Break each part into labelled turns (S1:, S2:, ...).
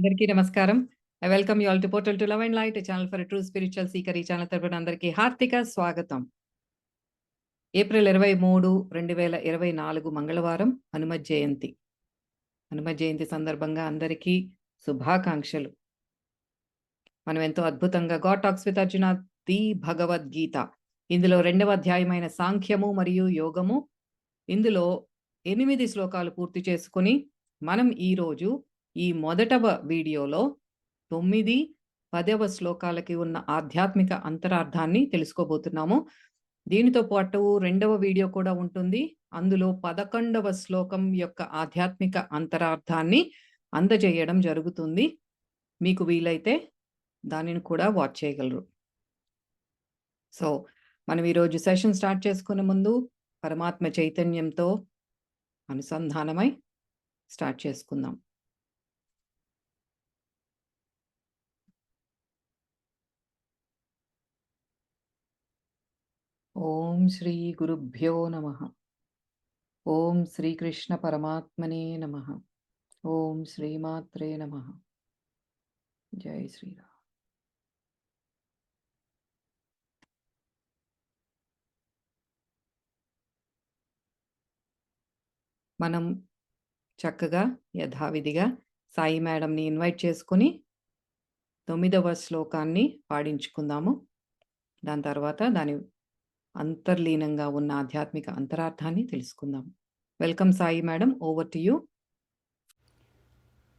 S1: అందరికీ నమస్కారం. I welcome you all to portal to love and light channel for true spiritual seeker ఈ channel తరపున అందరికీ హార్దిక స్వాగతం. ఏప్రిల్ ఇరవై మూడు రెండు వేల ఇరవై నాలుగు మంగళవారం హనుమ జయంతి. హనుమ జయంతి సందర్భంగా అందరికీ శుభాకాంక్షలు. మనం ఎంతో అద్భుతంగా God talks with Arjuna the Bhagavad Gita ఇందులో రెండవ అధ్యాయమైన సాంఖ్యము మరియు యోగము. ఇందులో ఎనిమిది శ్లోకాలు పూర్తి చేసుకుని మనం ఈరోజు ఈ మొదటవ వీడియోలో తొమ్మిది పదవ శ్లోకాలకి ఉన్న ఆధ్యాత్మిక అంతరార్థాన్ని తెలుసుకోబోతున్నాము. దీనితో పాటు రెండవ వీడియో కూడా ఉంటుంది. అందులో పదకొండవ శ్లోకం యొక్క ఆధ్యాత్మిక అంతరార్థాన్ని అందజేయడం జరుగుతుంది. మీకు వీలైతే దానిని కూడా వాచ్ చేయగలరు. సో మనం ఈరోజు సెషన్ స్టార్ట్ చేసుకునే ముందు పరమాత్మ చైతన్యంతో అనుసంధానమై స్టార్ట్ చేసుకుందాం. ఓం శ్రీ గురుభ్యో నమ. ఓం శ్రీకృష్ణ పరమాత్మనే నమ. ఓం శ్రీమాత్రే నమ. జై శ్రీరామ్. మనం చక్కగా యథావిధిగా సాయి మేడంని ఇన్వైట్ చేసుకుని తొమ్మిదవ శ్లోకాన్ని పాడించుకుందాము. దాని తర్వాత దాని అంతర్లీనంగా ఉన్న ఆధ్యాత్మిక అంతరార్థాన్ని తెలుసుకుందాం. Welcome Sai madam over to you.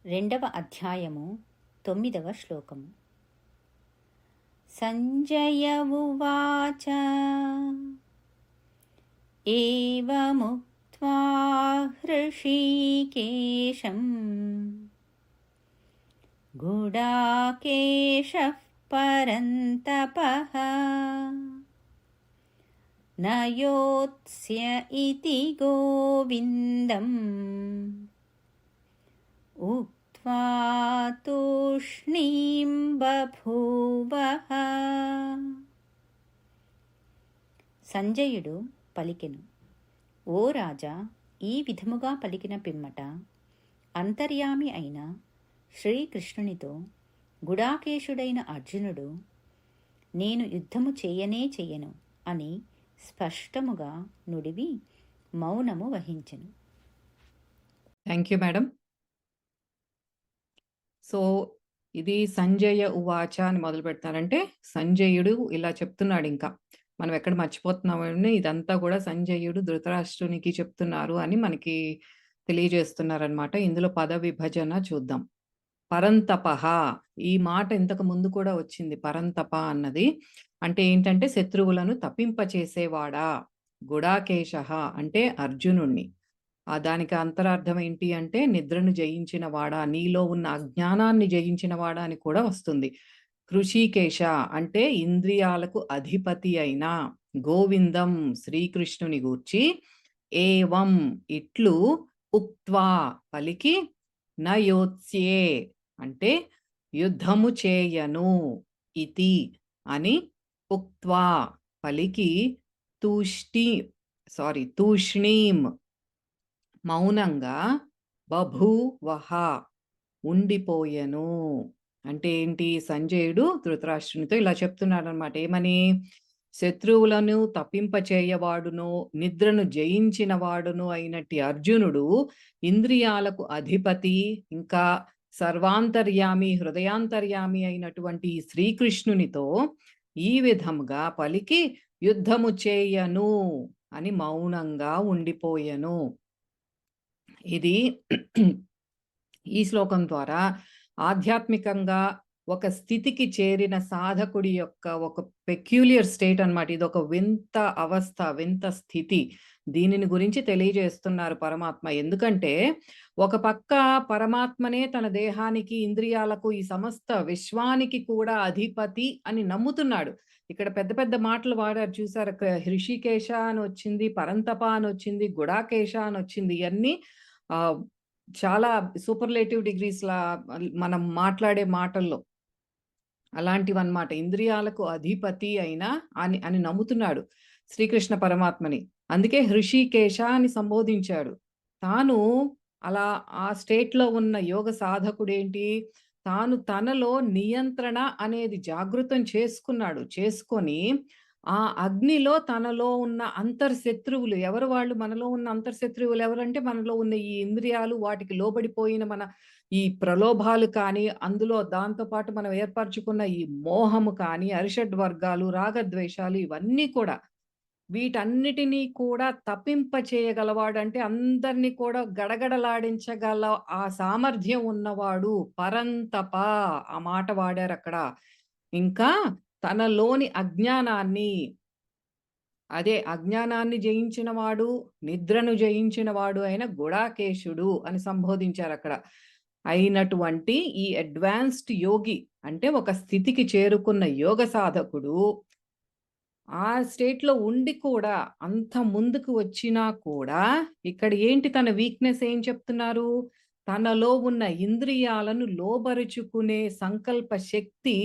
S2: రెండవ అధ్యాయము తొమ్మిదవ శ్లోకము. సంజయ ఉవాచ ఏవముక్త్వా హృషీకేశం గుడాకేశ పరంతప నయోత్స్య ఇతి గోవిందం ఉష్ణీం బూవ సంజయుడు పలికెను ఓ రాజా ఈ విధముగా పలికిన పిమ్మట అంతర్యామి అయిన శ్రీకృష్ణునితో గుడాకేశుడైన అర్జునుడు నేను యుద్ధము చేయనే చెయ్యను అని స్పష్టముగా నుడివి మౌనము వహించను.
S1: థ్యాంక్ యూ మేడం సో ఇది సంజయ ఉవాచ అని మొదలు పెడతారంటే సంజయుడు ఇలా చెప్తున్నాడు ఇంకా. మనం ఎక్కడ మర్చిపోతున్నామని ఇదంతా కూడా సంజయుడు ధృతరాష్ట్రునికి చెప్తున్నారు అని మనకి తెలియజేస్తున్నారనమాట ఇందులో పద విభజన చూద్దాం. పరంతపహ. ఈ మాట ఇంతకు ముందు కూడా వచ్చింది పరంతప అన్నది. అంటే ఏంటంటే శత్రువులను తప్పింపచేసేవాడా? గుడాకేశ అంటే అర్జునుణ్ణి. ఆ దానికి అంతరార్థం ఏంటి అంటే నిద్రను జయించిన వాడా నీలో ఉన్న అజ్ఞానాన్ని జయించిన వాడా అని కూడా వస్తుంది. కృషికేశ అంటే ఇంద్రియాలకు అధిపతి అయిన గోవిందం శ్రీకృష్ణుని గూర్చి ఏవం ఇట్లు ఉక్త్వా పలికి నయోత్స్యే అంటే యుద్ధము చేయను ఇతి అని ఉక్త్వా పలికి తూష్టి సారీ తూష్ణీం. మౌనంగా బభూవహ ఉండిపోయెను. అంటే ఏంటి? సంజయుడు ధృతరాష్ట్రునితో ఇలా చెప్తున్నాడు అనమాట ఏమని? శత్రువులను తప్పింపచేయవాడును నిద్రను జయించిన వాడును అయినట్టి అర్జునుడు ఇంద్రియాలకు అధిపతి ఇంకా సర్వాంతర్యామి హృదయాంతర్యామి అయినటువంటి శ్రీకృష్ణునితో ఈ విధముగా పలికి యుద్ధము చేయను అని మౌనంగా ఉండిపోయెను. ఇది ఈ శ్లోకం ద్వారా ఆధ్యాత్మికంగా ఒక స్థితికి చేరిన సాధకుడి యొక్క ఒక పెక్యులియర్ స్టేట్ అనమాట ఇది ఒక వింత అవస్థ వింత స్థితి. దీనిని గురించి తెలియజేస్తున్నారు పరమాత్మ. ఎందుకంటే ఒక పక్క పరమాత్మనే తన దేహానికి ఇంద్రియాలకు ఈ సమస్త విశ్వానికి కూడా అధిపతి అని నమ్ముతున్నాడు. ఇక్కడ పెద్ద పెద్ద మాటలు వాడారు. చూసారు? హృషికేశ అని వచ్చింది పరంతప అని వచ్చింది గుడాకేశ అని వచ్చింది. ఇవన్నీ ఆ చాలా సూపర్లేటివ్ డిగ్రీస్ లా మనం మాట్లాడే మాటల్లో అలాంటివన్నమాట ఇంద్రియాలకు అధిపతి అయినా అని అని నమ్ముతున్నాడు శ్రీకృష్ణ పరమాత్మని అందుకే హృషికేశ అని సంబోధించాడు తాను అలా ఆ స్టేట్లో ఉన్న యోగ సాధకుడేంటి తాను తనలో నియంత్రణ అనేది జాగృతం చేసుకున్నాడు. చేసుకొని ఆ అగ్నిలో తనలో ఉన్న అంతర్శత్రువులు ఎవరు వాళ్ళు? మనలో ఉన్న అంతర్శత్రువులు ఎవరంటే మనలో ఉన్న ఈ ఇంద్రియాలు, వాటికి లోబడిపోయిన మన ఈ ప్రలోభాలు కానీ, అందులో దాంతో పాటు మనం ఏర్పరచుకున్న ఈ మోహము కానీ, అరిషడ్ వర్గాలు, రాగద్వేషాలు ఇవన్నీ కూడా వీటన్నిటినీ కూడా తప్పింప చేయగలవాడంటే అందరినీ అందరిని కూడా గడగడలాడించగల ఆ సామర్థ్యం ఉన్నవాడు పరంతప ఆ మాట వాడారు అక్కడ. ఇంకా తనలోని అజ్ఞానాన్ని అదే అజ్ఞానాన్ని జయించినవాడు, నిద్రను జయించినవాడు అయిన గుడాకేశుడు అని సంబోధించారు అక్కడ అయినటువంటి ఈ అడ్వాన్స్డ్ యోగి అంటే ఒక స్థితికి చేరుకున్న యోగ సాధకుడు ఆ స్టేట్‌లో ఉండి కూడా అంత ముందుకు వచ్చినా కూడా ఇక్కడ ఏంటి తన వీక్‌నెస్ ఏం చెప్తున్నారు? తనలో ఉన్న ఇంద్రియాలను లోబరుచుకునే సంకల్ప శక్తి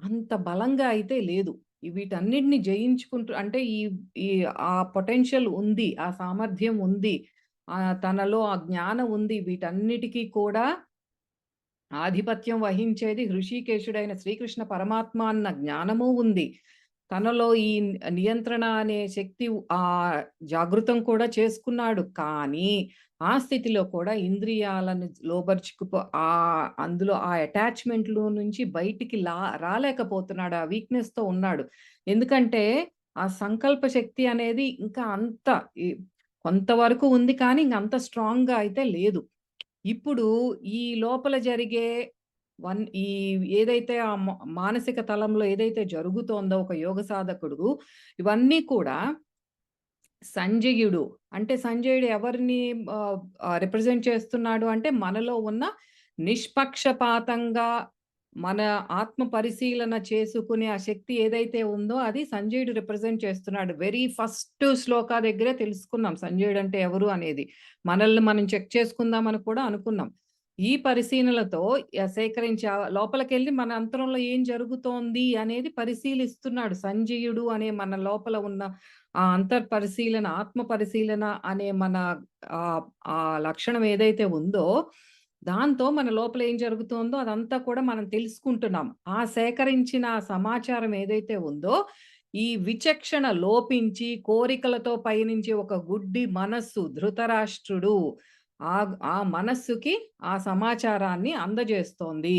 S1: అంత బలంగా అయితే లేదు. వీటన్నిటిని జయించుకుంటూ అంటే ఈ ఈ ఆ పొటెన్షియల్ ఉంది. ఆ సామర్థ్యం ఉంది. తనలో ఆ జ్ఞానం ఉంది. వీటన్నిటికీ కూడా ఆధిపత్యం వహించేది హృషికేశుడైన శ్రీకృష్ణ పరమాత్మ అన్న జ్ఞానము ఉంది. తనలో ఈ నియంత్రణ అనే శక్తి ఆ జాగృతం కూడా చేసుకున్నాడు. కానీ ఆ స్థితిలో కూడా ఇంద్రియాలను లోబర్చుకుపో ఆ అందులో ఆ అటాచ్‌మెంట్‌లో నుంచి బయటికి లా రాలేకపోతున్నాడు. ఆ వీక్‌నెస్‌తో ఉన్నాడు. ఎందుకంటే ఆ సంకల్ప శక్తి అనేది ఇంకా అంత ఈ కొంతవరకు ఉంది కానీ ఇంక అంత స్ట్రాంగ్‌గా అయితే లేదు. ఇప్పుడు ఈ లోపల జరిగే వన్ ఈ ఏదైతే ఆ మానసిక తలంలో ఏదైతే జరుగుతోందో ఒక యోగ సాధకుడు ఇవన్నీ కూడా సంజయుడు అంటే సంజయుడు ఎవరిని రిప్రజెంట్ చేస్తున్నాడు అంటే మనలో ఉన్న నిష్పక్షపాతంగా మన ఆత్మ పరిశీలన చేసుకునే ఆ శక్తి ఏదైతే ఉందో అది సంజయుడు రిప్రజెంట్ చేస్తున్నాడు. వెరీ ఫస్ట్ శ్లోక దగ్గరే తెలుసుకున్నాం సంజయుడు అంటే ఎవరు అనేది. మనల్ని మనం చెక్ చేసుకుందామని కూడా అనుకున్నాం. ఈ పరిశీలనలతో సేకరించే సేకరించి వెళ్ళి మన అంతరంలో ఏం జరుగుతోంది అనేది పరిశీలిస్తున్నాడు. సంజయుడు అనే మన లోపల ఉన్న ఆ అంతర్ పరిశీలన, ఆత్మ పరిశీలన అనే మన ఆ లక్షణం ఏదైతే ఉందో దాంతో మన లోపల ఏం జరుగుతోందో అదంతా కూడా మనం తెలుసుకుంటున్నాం. ఆ సేకరించిన సమాచారం ఏదైతే ఉందో ఈ విచక్షణ లోపించి కోరికలతో పయనించే ఒక గుడ్డి మనస్సు ధృతరాష్ట్రుడు ఆ ఆ మనస్సుకి ఆ సమాచారాన్ని అందజేస్తోంది.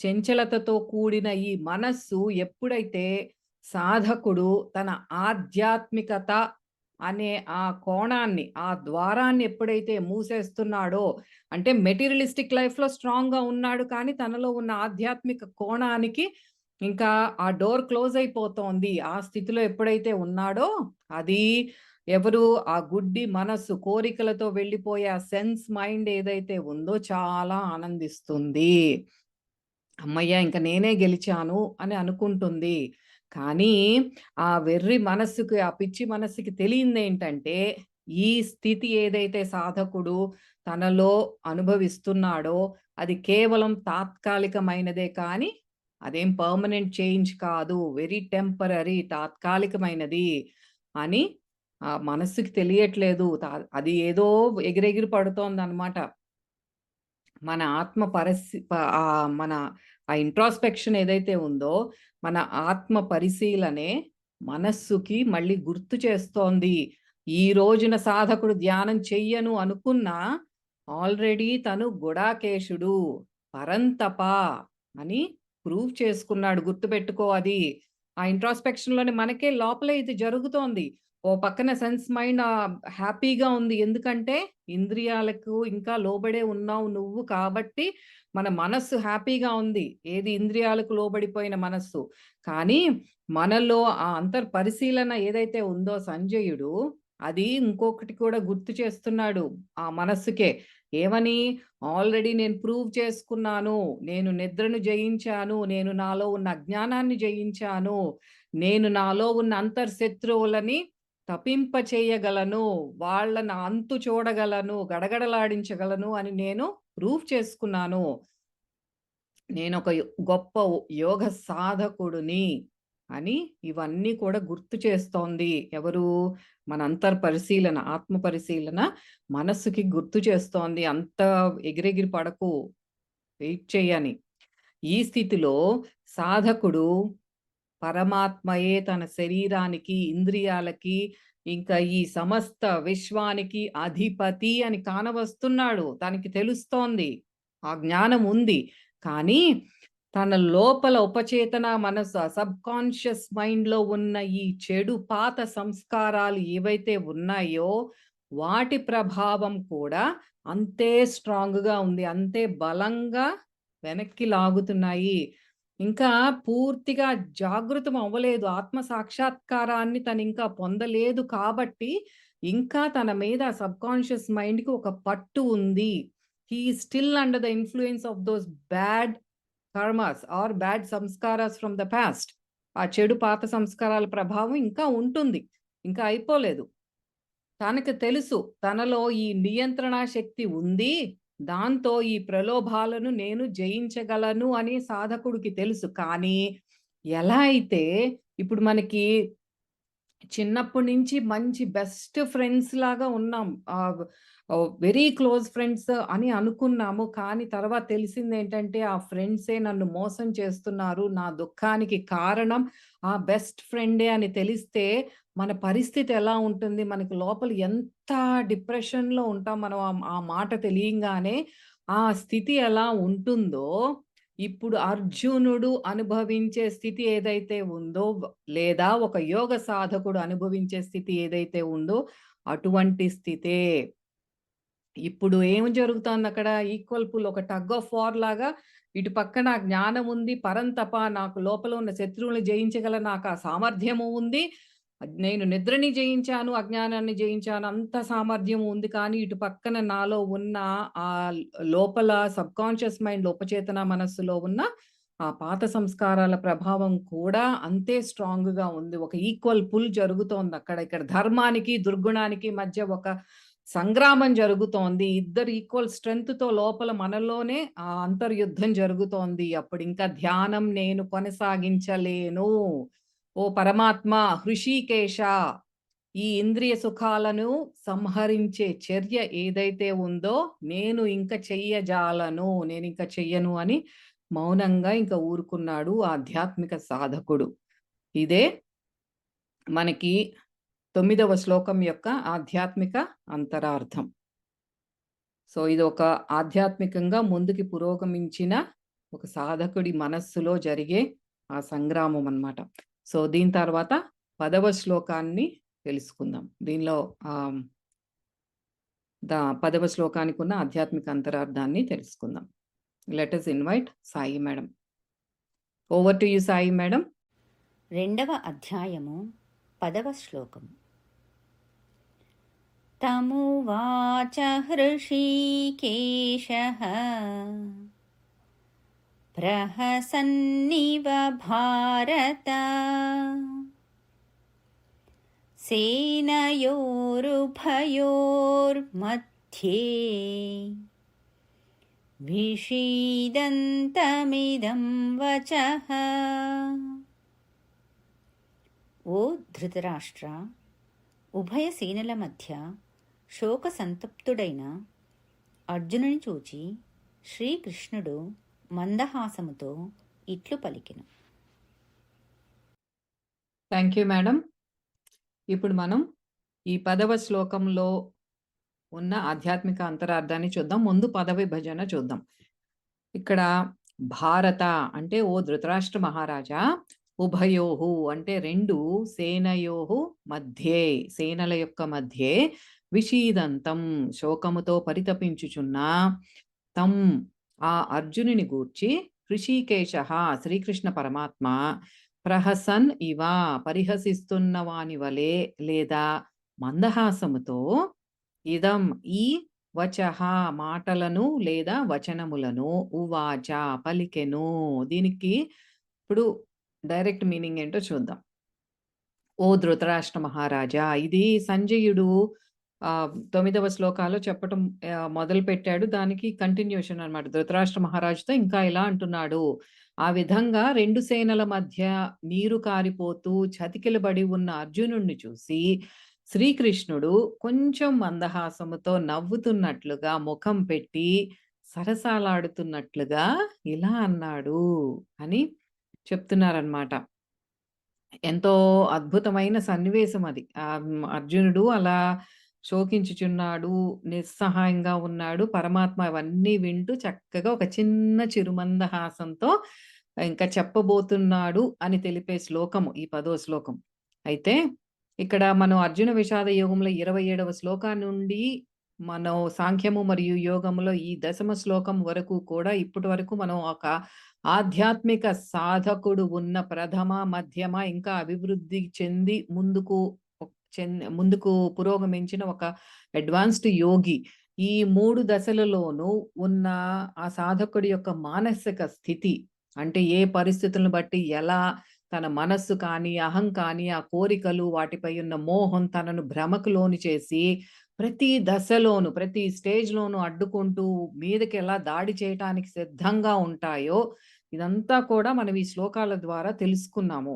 S1: చెంచలతతో కూడిన ఈ మనస్సు ఎప్పుడైతే సాధకుడు తన ఆధ్యాత్మికత అనే ఆ కోణాన్ని, ఆ ద్వారాన్ని ఎప్పుడైతే మూసేస్తున్నాడో అంటే మెటీరియలిస్టిక్ లైఫ్‌లో స్ట్రాంగ్‌గా ఉన్నాడు. కానీ తనలో ఉన్న ఆధ్యాత్మిక కోణానికి ఇంకా ఆ డోర్ క్లోజ్ అయిపోతోంది. ఆ స్థితిలో ఎప్పుడైతే ఉన్నాడో అది ఎవరు ఆ గుడ్డి మనస్సు కోరికలతో వెళ్ళిపోయే ఆ సెన్స్ మైండ్ ఏదైతే ఉందో చాలా ఆనందిస్తుంది. అమ్మయ్య ఇంక నేనే గెలిచాను అని అనుకుంటుంది. కానీ ఆ వెర్రి మనస్సుకి, ఆ పిచ్చి మనస్సుకి తెలియందేంటంటే ఈ స్థితి ఏదైతే సాధకుడు తనలో అనుభవిస్తున్నాడో అది కేవలం తాత్కాలికమైనదే కానీ అదేం పర్మనెంట్ చేంజ్ కాదు. వెరీ టెంపరరీ తాత్కాలికమైనది అని ఆ మనస్సుకి తెలియట్లేదు. తా అది ఏదో ఎగిరెగిరి పడుతోందనమాట. మన ఆత్మ పరిస్థి మన ఆ ఇంట్రాస్పెక్షన్ ఏదైతే ఉందో మన ఆత్మ పరిశీలనే మనస్సుకి మళ్ళీ గుర్తు చేస్తోంది. ఈ రోజున సాధకుడు ధ్యానం చెయ్యను అనుకున్నా ఆల్రెడీ తను గుడాకేశుడు, పరంతప అని ప్రూవ్ చేసుకున్నాడు. గుర్తుపెట్టుకో అది. ఆ ఇంట్రాస్పెక్షన్‌లోనే మనకే లోపలే ఇది జరుగుతోంది. ఓ పక్కన సెన్స్ మైండ్ హ్యాపీగా ఉంది. ఎందుకంటే ఇంద్రియాలకు ఇంకా లోబడే ఉన్నావు నువ్వు కాబట్టి మన మనస్సు హ్యాపీగా ఉంది. ఏది ఇంద్రియాలకు లోబడిపోయిన మనస్సు. కానీ మనలో ఆ అంతర్ పరిశీలన ఏదైతే ఉందో సంజయుడు అది ఇంకొకటి కూడా గుర్తు చేస్తున్నాడు ఆ మనస్సుకే. ఏమని? ఆల్రెడీ నేను ప్రూవ్ చేసుకున్నాను. నేను నిద్రను జయించాను. నేను నాలో ఉన్న అజ్ఞానాన్ని జయించాను. నేను నాలో ఉన్న అంతర్శత్రువులని తపింపచేయగలను. వాళ్ళని అంతు చూడగలను, గడగడలాడించగలను అని నేను ప్రూవ్ చేసుకున్నాను. నేను యో గొప్ప యోగ సాధకుడిని అని ఇవన్నీ కూడా గుర్తు చేస్తోంది. ఎవరు? మన అంతర్ పరిశీలన, ఆత్మ పరిశీలన మనస్సుకి గుర్తు చేస్తోంది. అంత ఎగిరెగిరి పడకు. వెయిట్ చేయని ఈ స్థితిలో సాధకుడు పరమాత్మయే తన శరీరానికి ఇంద్రియాలకి ఇంకా ఈ సమస్త విశ్వానికి అధిపతి అని కానవస్తున్నాడు. తనకి తెలుస్తోంది. ఆ జ్ఞానం ఉంది. కానీ తన లోపల ఉపచేతన మనసు సబ్ కాన్షియస్ మైండ్లో ఉన్న ఈ చెడు పాత సంస్కారాలు ఏవైతే ఉన్నాయో వాటి ప్రభావం కూడా అంతే స్ట్రాంగ్గా ఉంది. అంతే బలంగా వెనక్కి లాగుతున్నాయి. ఇంకా పూర్తిగా జాగృతం అవ్వలేదు ఆత్మ సాక్షాత్కారాన్ని తను ఇంకా పొందలేదు కాబట్టి ఇంకా తన మీద సబ్ కాన్షియస్ మైండ్కి ఒక పట్టు ఉంది. He still under the influence of those bad karmas or bad samskaras from the past. ఆ చెడు పాత సంస్కారాల ప్రభావం ఇంకా ఉంటుంది. ఇంకా అయిపోలేదు. తనకు తెలుసు తనలో ఈ నియంత్రణ శక్తి ఉంది. దాంతో ఈ ప్రలోభాలను నేను జయించగలను అని సాధకుడికి తెలుసు. కానీ ఎలా అయితే ఇప్పుడు మనకి చిన్నప్పటి నుంచి మంచి బెస్ట్ ఫ్రెండ్స్ లాగా ఉన్నాం. వెరీ క్లోజ్ ఫ్రెండ్స్ అని అనుకున్నాము. కానీ తర్వాత తెలిసింది ఏంటంటే ఆ ఫ్రెండ్సే నన్ను మోసం చేస్తున్నారు. నా దుఃఖానికి కారణం ఆ బెస్ట్ ఫ్రెండే అని తెలిస్తే మన పరిస్థితి ఎలా ఉంటుంది? మనకి లోపల ఎంత డిప్రెషన్లో ఉంటాం? మనం ఆ- ఆ మాట తెలియంగానే ఆ స్థితి ఎలా ఉంటుందో ఇప్పుడు అర్జునుడు అనుభవించే స్థితి ఏదైతే ఉందో లేదా ఒక యోగ సాధకుడు అనుభవించే స్థితి ఏదైతే ఉందో అటువంటి స్థితే. ఇప్పుడు ఏం జరుగుతోంది అక్కడ ఈక్వల్ పుల్ ఒక టగ్ ఆఫ్ వార్ లాగా ఇటు పక్కన జ్ఞానం ఉంది పరంతప నాకు లోపల ఉన్న శత్రువుని జయించగల నాకు ఆ సామర్థ్యము ఉంది. నేను నిద్రని జయించాను అజ్ఞానాన్ని జయించాను అంత సామర్థ్యం ఉంది. కానీ ఇటు పక్కన నాలో ఉన్న ఆ లోపల సబ్ కాన్షియస్ మైండ్ ఉపచేతన మనస్సులో ఉన్న ఆ పాత సంస్కారాల ప్రభావం కూడా అంతే స్ట్రాంగ్గా ఉంది. ఒక ఈక్వల్ పుల్ జరుగుతోంది అక్కడ ఇక్కడ ధర్మానికి దుర్గుణానికి మధ్య ఒక సంగ్రామం జరుగుతోంది. ఇద్దరు ఈక్వల్ స్ట్రెంగ్త్తో లోపల మనలోనే ఆ అంతర్యుద్ధం జరుగుతోంది. అప్పుడు ఇంకా ధ్యానం నేను కొనసాగించలేను. ఓ పరమాత్మ హృషికేశ ఈ ఇంద్రియ సుఖాలను సంహరించే చర్య ఏదైతే ఉందో నేను ఇంకా చెయ్యజాలను నేను ఇంకా చెయ్యను అని మౌనంగా ఇంకా ఊరుకున్నాడు ఆధ్యాత్మిక సాధకుడు. ఇదే మనకి తొమ్మిదవ శ్లోకం యొక్క ఆధ్యాత్మిక అంతరార్థం. సో ఇది ఒక ఆధ్యాత్మికంగా ముందుకి పురోగమించిన ఒక సాధకుడి మనస్సులో జరిగే ఆ సంగ్రామం అన్నమాట. సో దీని తర్వాత పదవ శ్లోకాన్ని తెలుసుకుందాం. దీనిలో దా పదవ శ్లోకానికి ఉన్న ఆధ్యాత్మిక అంతరార్థాన్ని తెలుసుకుందాం. Let's invite Sai madam over to you Sai madam
S2: రెండవ అధ్యాయము పదవ శ్లోకము तमुवाच हृषीकेशः प्रहसन्निव भारत सेनयोरुभयोर्मध्ये विषीदन्तमिदं वचः ओ धृतराष्ट्र ఉభయ సేనల మధ్య శోక సంతప్తుడైన అర్జునుని చూచి శ్రీకృష్ణుడు మందహాసముతో ఇట్లు పలికిన.
S1: థ్యాంక్ యూ మేడం ఇప్పుడు మనం ఈ పదవ శ్లోకంలో ఉన్న ఆధ్యాత్మిక అంతరార్థాన్ని చూద్దాం. ముందు పద విభజన చూద్దాం. ఇక్కడ భారత అంటే ఓ ధృతరాష్ట్ర మహారాజా ఉభయోహు అంటే రెండు సేనయోహు మధ్యే సేనల యొక్క మధ్యే విషీదంతం శోకముతో పరితపించుచున్న తం ఆ అర్జునుని గూర్చి ఋషికేశ శ్రీకృష్ణ పరమాత్మ ప్రహసన్ ఇవ పరిహసిస్తున్న వాని వలె లేదా? మందహాసముతో ఇదం ఈ వచహ మాటలను లేదా వచనములను ఉవాచ పలికెను. దీనికి ఇప్పుడు డైరెక్ట్ మీనింగ్ ఏంటో చూద్దాం. ఓ ధృతరాష్ట్ర మహారాజా ఇది సంజయుడు తొమ్మిదవ శ్లోకాలో చెప్పటం మొదలు పెట్టాడు దానికి కంటిన్యూషన్ అన్నమాట ధృతరాష్ట్ర మహారాజుతో ఇంకా ఇలా అంటున్నాడు ఆ విధంగా రెండు సేనల మధ్య నీరు కారిపోతూ చతికిలబడి ఉన్న అర్జునుణ్ణి చూసి శ్రీకృష్ణుడు కొంచెం మందహాసముతో నవ్వుతున్నట్లుగా ముఖం పెట్టి సరసాలాడుతున్నట్లుగా ఇలా అన్నాడు అని చెప్తున్నారనమాట. ఎంతో అద్భుతమైన సన్నివేశం అది. అర్జునుడు అలా శోకించుచున్నాడు, నిస్సహాయంగా ఉన్నాడు. పరమాత్మ అవన్నీ వింటూ చక్కగా ఒక చిన్న చిరుమందహాసంతో ఇంకా చెప్పబోతున్నాడు అని తెలిపే శ్లోకము ఈ పదో శ్లోకం. అయితే ఇక్కడ మనం అర్జున విషాద యోగంలో ఇరవై ఏడవ శ్లోకా నుండి మనం సాంఖ్యము మరియు యోగములో ఈ దశమ శ్లోకం వరకు కూడా ఇప్పటి వరకు మనం ఒక ఆధ్యాత్మిక సాధకుడు ఉన్న ప్రథమ, మధ్యమ ఇంకా అభివృద్ధి చెంది ముందుకు చెన్ ముందుకు పురోగమించిన ఒక అడ్వాన్స్డ్ యోగి. ఈ మూడు దశలలోనూ ఉన్న ఆ సాధకుడి యొక్క మానసిక స్థితి అంటే ఏ పరిస్థితులను బట్టి ఎలా తన మనస్సు కానీ, అహం కానీ, ఆ కోరికలు వాటిపై ఉన్న మోహం తనను భ్రమకు లోను చేసి ప్రతి దశలోను, ప్రతి స్టేజ్‌లోను అడ్డుకుంటూ మీదకెలా దాడి చేయటానికి సిద్ధంగా ఉంటాయో ఇదంతా కూడా మనం ఈ శ్లోకాల ద్వారా తెలుసుకున్నాము.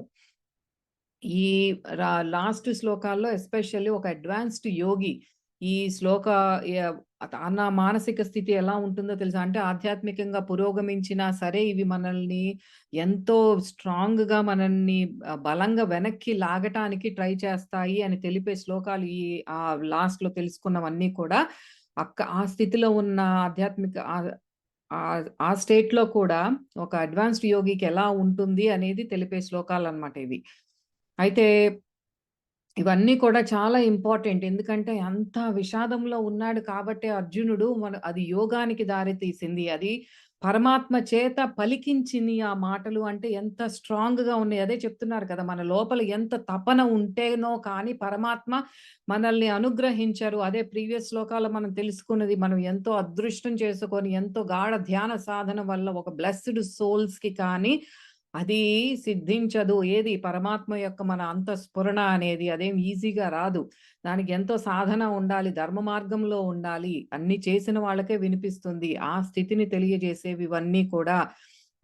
S1: ఈ రా లాస్ట్ శ్లోకాల్లో ఎస్పెషల్లీ ఒక అడ్వాన్స్డ్ యోగి ఈ శ్లోక అన్న మానసిక స్థితి ఎలా ఉంటుందో తెలుసా? అంటే ఆధ్యాత్మికంగా పురోగమించినా సరే ఇవి మనల్ని ఎంతో స్ట్రాంగ్‌గా మనల్ని బలంగా వెనక్కి లాగటానికి ట్రై చేస్తాయి అని తెలిపే శ్లోకాలు ఈ ఆ లాస్ట్‌లో తెలుసుకున్నవన్నీ కూడా అక్క ఆ స్థితిలో ఉన్న ఆధ్యాత్మిక ఆ స్టేట్‌లో కూడా ఒక అడ్వాన్స్డ్ యోగికి ఎలా ఉంటుంది అనేది తెలిపే శ్లోకాలు అనమాట ఇవి. అయితే ఇవన్నీ కూడా చాలా ఇంపార్టెంట్. ఎందుకంటే అంత విషాదంలో ఉన్నాడు కాబట్టే అర్జునుడు మన అది యోగానికి దారి తీసింది. అది పరమాత్మ చేత పలికించింది ఆ మాటలు అంటే ఎంత స్ట్రాంగ్‌గా ఉన్నాయి. అదే చెప్తున్నారు కదా! మన లోపల ఎంత తపన ఉంటేనో కానీ పరమాత్మ మనల్ని అనుగ్రహించరు. అదే ప్రీవియస్ శ్లోకాలు మనం తెలుసుకున్నది మనం ఎంతో అదృష్టం చేసుకొని ఎంతో గాఢ ధ్యాన సాధన వల్ల ఒక బ్లెస్డ్ సోల్స్‌కి కానీ అది సిద్ధించదు. ఏది పరమాత్మ యొక్క మన అంత స్ఫురణ అనేది అదేం ఈజీగా రాదు. దానికి ఎంతో సాధన ఉండాలి. ధర్మ మార్గంలో ఉండాలి. అన్నీ చేసిన వాళ్ళకే వినిపిస్తుంది. ఆ స్థితిని తెలియజేసేవి ఇవన్నీ కూడా.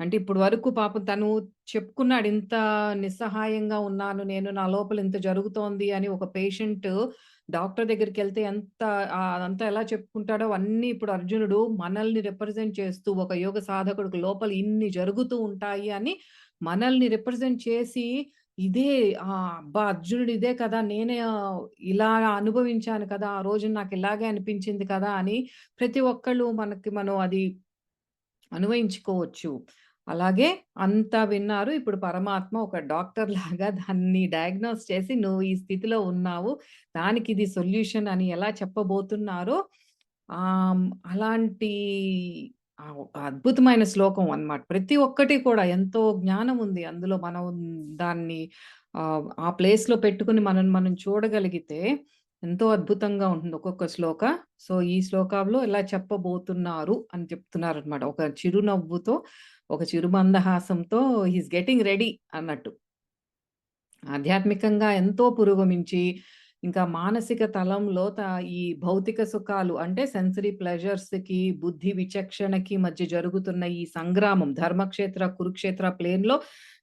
S1: అంటే ఇప్పుడు వరకు పాపం తను చెప్పుకున్నాడు. ఇంత నిస్సహాయంగా ఉన్నాను నేను. నా లోపల ఇంత జరుగుతోంది అని ఒక పేషెంట్ డాక్టర్ దగ్గరికి వెళ్తే ఎంత అదంతా ఎలా చెప్పుకుంటాడో అన్నీ ఇప్పుడు అర్జునుడు మనల్ని రిప్రజెంట్ చేస్తూ ఒక యోగ సాధకుడికి లోపల ఇన్ని జరుగుతూ ఉంటాయి అని మనల్ని రిప్రజెంట్ చేసి ఇదే ఆ అబ్బా! అర్జునుడు ఇదే కదా! నేనే ఇలా అనుభవించాను కదా! ఆ రోజు నాకు ఇలాగే అనిపించింది కదా! అని ప్రతి ఒక్కళ్ళు మనకి మనం అది అనువయించుకోవచ్చు అలాగే అంతా విన్నారు. ఇప్పుడు పరమాత్మ ఒక డాక్టర్ లాగా దాన్ని డయాగ్నోస్ చేసి నువ్వు ఈ స్థితిలో ఉన్నావు. దానికి ఇది సొల్యూషన్ అని ఎలా చెప్పబోతున్నారో అలాంటి అద్భుతమైన శ్లోకం అన్నమాట. ప్రతి ఒక్కటి కూడా ఎంతో జ్ఞానం ఉంది అందులో. మనం దాన్ని ఆ ప్లేస్‌లో పెట్టుకొని మనం మనం చూడగలిగితే ఎంతో అద్భుతంగా ఉంటుంది ఒక్కొక్క శ్లోక. సో, ఈ శ్లోకంలో ఎలా చెప్పబోతున్నారు అని చెప్తున్నారు అనమాట ఒక చిరునవ్వుతో, ఒక చిరుమందహాసంతో హీస్ గెటింగ్ రెడీ అన్నట్టు. ఆధ్యాత్మికంగా ఎంతో పురోగమించి ఇంకా మానసిక తలంలో త ఈ భౌతిక సుఖాలు అంటే సెన్సరీ ప్లెజర్స్‌కి, బుద్ధి విచక్షణకి మధ్య జరుగుతున్న ఈ సంగ్రామం ధర్మక్షేత్ర, కురుక్షేత్ర ప్లేన్‌లో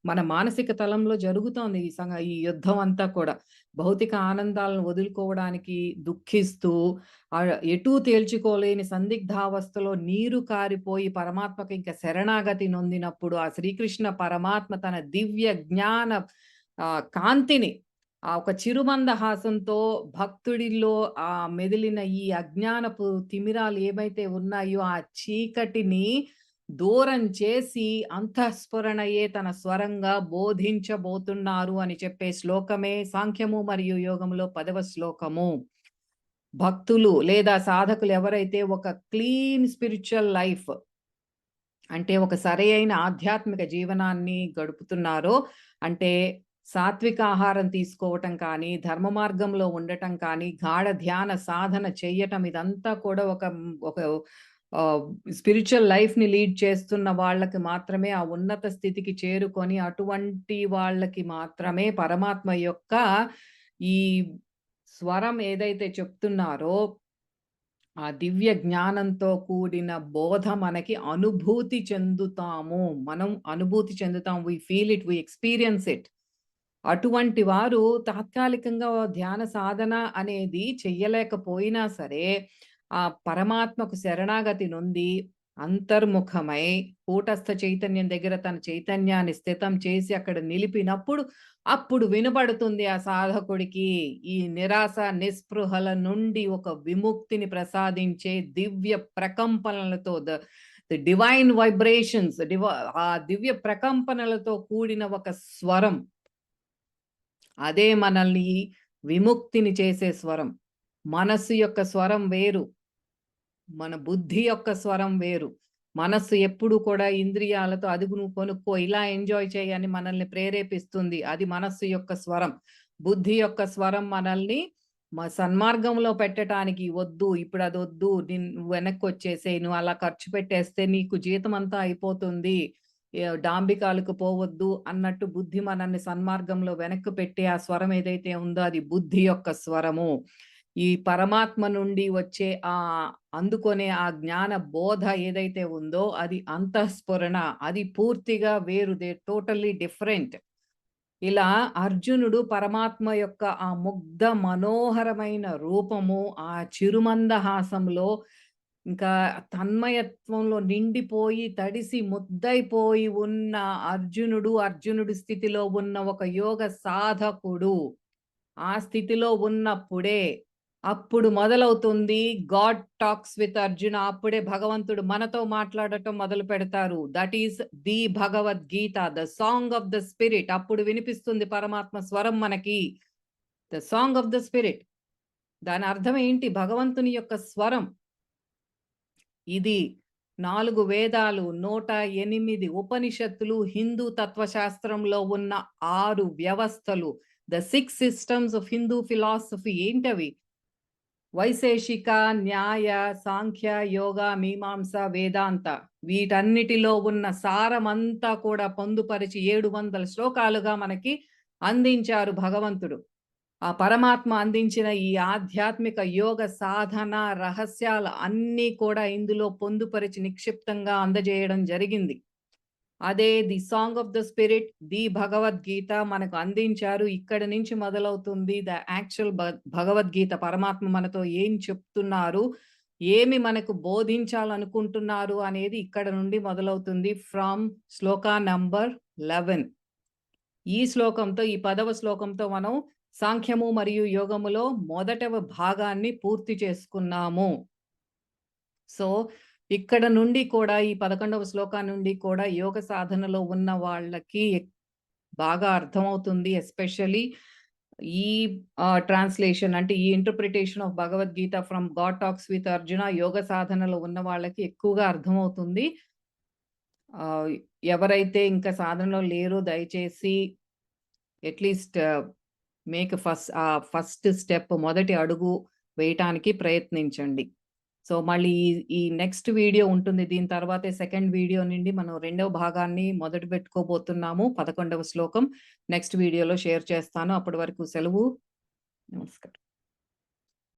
S1: మన మానసిక తలంలో జరుగుతోంది ఈ సంగ ఈ యుద్ధం అంతా కూడా. భౌతిక ఆనందాలను వదులుకోవడానికి దుఃఖిస్తూ ఎటూ తేల్చుకోలేని సందిగ్ధావస్థలో నీరు కారిపోయి పరమాత్మకు ఇంకా శరణాగతి నొందినప్పుడు ఆ శ్రీకృష్ణ పరమాత్మ తన దివ్య జ్ఞాన కాంతిని ఆ ఒక చిరుమందహాసంతో భక్తుడిలో ఆ మెదిలిన ఈ అజ్ఞానపు తిమిరాలు ఏమైతే ఉన్నాయో ఆ చీకటిని దూరం చేసి అంతఃస్ఫురణయే తన స్వరంగా బోధించబోతున్నారు అని చెప్పే శ్లోకమే సాంఖ్యము మరియు యోగంలో పదవ శ్లోకము. భక్తులు లేదా సాధకులు ఎవరైతే ఒక క్లీన్ స్పిరిచువల్ లైఫ్ అంటే ఒక సరైన ఆధ్యాత్మిక జీవనాన్ని గడుపుతున్నారో అంటే సాత్విక ఆహారం తీసుకోవటం కానీ, ధర్మ మార్గంలో ఉండటం కానీ, గాఢ ధ్యాన సాధన చేయటం ఇదంతా కూడా ఒక ఒక స్పిరిచువల్ లైఫ్‌ని లీడ్ చేస్తున్న వాళ్ళకి మాత్రమే ఆ ఉన్నత స్థితికి చేరుకొని అటువంటి వాళ్ళకి మాత్రమే పరమాత్మ యొక్క ఈ స్వరం ఏదైతే చెప్తున్నారో ఆ దివ్య జ్ఞానంతో కూడిన బోధ మనకి అనుభూతి చెందుతాము. మనం అనుభూతి చెందుతాం. We feel it. We experience it. అటువంటి వారు తాత్కాలికంగా ధ్యాన సాధన అనేది చెయ్యలేకపోయినా సరే, ఆ పరమాత్మకు శరణాగతి నొంది అంతర్ముఖమై కూటస్థ చైతన్యం దగ్గర తన చైతన్యాన్ని స్థితం చేసి అక్కడ నిలిపినప్పుడు అప్పుడు వినబడుతుంది ఆ సాధకుడికి ఈ నిరాశ నిస్పృహల నుండి ఒక విముక్తిని ప్రసాదించే దివ్య ప్రకంపనలతో ద డివైన్ వైబ్రేషన్స్ డివ ఆ దివ్య ప్రకంపనలతో కూడిన ఒక స్వరం. అదే మనల్ని విముక్తిని చేసే స్వరం. మనస్సు యొక్క స్వరం వేరు. మన బుద్ధి యొక్క స్వరం వేరు. మనస్సు ఎప్పుడు కూడా ఇంద్రియాలతో అదుగు నువ్వు కొనుక్కో ఇలా ఎంజాయ్ చేయని మనల్ని ప్రేరేపిస్తుంది. అది మనస్సు యొక్క స్వరం. బుద్ధి యొక్క స్వరం మనల్ని మా సన్మార్గంలో పెట్టడానికి వద్దు ఇప్పుడు అది వద్దు నిన్ను వెనక్కి వచ్చేసే నువ్వు అలా ఖర్చు పెట్టేస్తే నీకు జీతం అంతా అయిపోతుంది డాంబికాలకు పోవద్దు అన్నట్టు బుద్ధి మనల్ని సన్మార్గంలో వెనక్కి పెట్టే ఆ స్వరం ఏదైతే ఉందో అది బుద్ధి యొక్క స్వరము. ఈ పరమాత్మ నుండి వచ్చే ఆ అందుకొనే ఆ జ్ఞాన బోధ ఏదైతే ఉందో అది అంతఃస్ఫురణ అది పూర్తిగా వేరు దే టోటల్లీ డిఫరెంట్. ఇలా అర్జునుడు పరమాత్మ యొక్క ఆ ముగ్ధ మనోహరమైన రూపము ఆ చిరుమందహాసంలో ఇంకా తన్మయత్వంలో నిండిపోయి తడిసి ముద్దైపోయి ఉన్న అర్జునుడు అర్జునుడి స్థితిలో ఉన్న ఒక యోగ సాధకుడు ఆ స్థితిలో ఉన్నప్పుడే అప్పుడు మొదలవుతుంది గాడ్ టాక్స్ విత్ అర్జున. అప్పుడే భగవంతుడు మనతో మాట్లాడటం మొదలు పెడతారు. That is the Bhagavad Gita the song of the spirit. అప్పుడు వినిపిస్తుంది పరమాత్మ స్వరం మనకి. The song of the spirit. దాని అర్థం ఏంటి? భగవంతుని యొక్క స్వరం. ఇది నాలుగు వేదాలు నూట ఎనిమిది ఉపనిషత్తులు హిందూ తత్వశాస్త్రంలో ఉన్న ఆరు వ్యవస్థలు. The six systems of Hindu philosophy ఏంటవి? వైశేషిక న్యాయ సాంఖ్య యోగ మీమాంస వేదాంత. వీటన్నిటిలో ఉన్న సారమంతా కూడా పొందుపరిచి ఏడు వందల శ్లోకాలుగా మనకి అందించారు భగవంతుడు. ఆ పరమాత్మ అందించిన ఈ ఆధ్యాత్మిక యోగ సాధన రహస్యాలు అన్నీ కూడా ఇందులో పొందుపరిచి నిక్షిప్తంగా అందజేయడం జరిగింది. అదే the song of the spirit the Bhagavad Gita మనకు అందించారు. ఇక్కడ నుంచి మొదలవుతుంది ద యాక్చువల్ భగవద్గీత. పరమాత్మ మనతో ఏం చెప్తున్నారు? ఏమి మనకు బోధించాలనుకుంటున్నారు? అనేది ఇక్కడ నుండి మొదలవుతుంది ఫ్రమ్ శ్లోక నంబర్ లెవెన్. ఈ శ్లోకంతో ఈ పదవ శ్లోకంతో మనం సాంఖ్యము మరియు యోగములో మొదటవ భాగాన్ని పూర్తి చేసుకున్నాము. సో ఇక్కడ నుండి కూడా ఈ పదకొండవ శ్లోకా నుండి కూడా యోగ సాధనలో ఉన్న వాళ్ళకి బాగా అర్థమవుతుంది. ఎస్పెషలీ ఈ ట్రాన్స్లేషన్ అంటే ఈ interpretation of Bhagavad Gita from God talks with Arjuna యోగ సాధనలో ఉన్న వాళ్ళకి ఎక్కువగా అర్థమవుతుంది. ఎవరైతే ఇంకా సాధనలో లేరో దయచేసి at least make first first step మొదటి అడుగు వేయటానికి ప్రయత్నించండి. సో మళ్ళీ ఈ నెక్స్ట్ వీడియో ఉంటుంది. దీని తర్వాతే సెకండ్ వీడియో నుండి మనం రెండవ భాగాన్ని మొదటి పెట్టుకోబోతున్నాము. పదకొండవ శ్లోకం. నెక్స్ట్ వీడియోలో షేర్ చేస్తాను. అప్పటి వరకు సెలవు. నమస్కారం.